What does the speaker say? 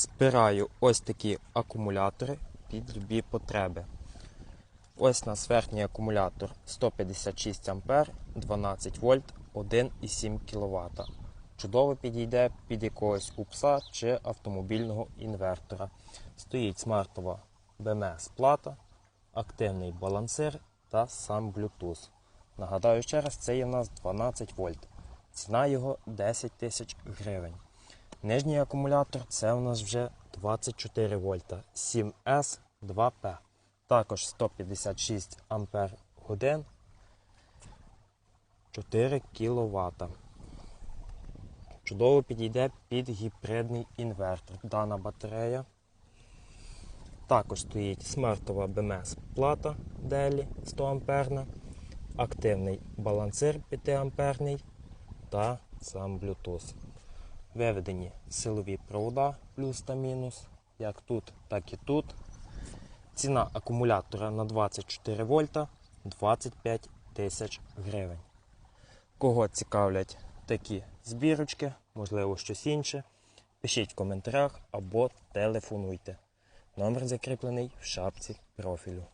Збираю ось такі акумулятори під любі потреби. Ось у нас верхній акумулятор 156 А, 12 вольт, 1,7 кВт. Чудово підійде під якогось упса чи автомобільного інвертора. Стоїть смартова BMS плата, активний балансир та сам Bluetooth. Нагадаю ще раз, це є у нас 12 вольт. Ціна його 10 тисяч гривень. Нижній акумулятор це у нас вже 24 вольта 7S 2P. Також 156 ампер годин 4 кВт. Чудово підійде під гібридний інвертор. Дана батарея. Також стоїть смартова BMS плата Deli 100 амперна, активний балансир 5 амперний та сам Bluetooth. Виведені силові провода плюс та мінус, як тут, так і тут. Ціна акумулятора на 24 вольта 25 тисяч гривень. Кого цікавлять такі збірочки, можливо щось інше, пишіть в коментарях або телефонуйте. Номер закріплений в шапці профілю.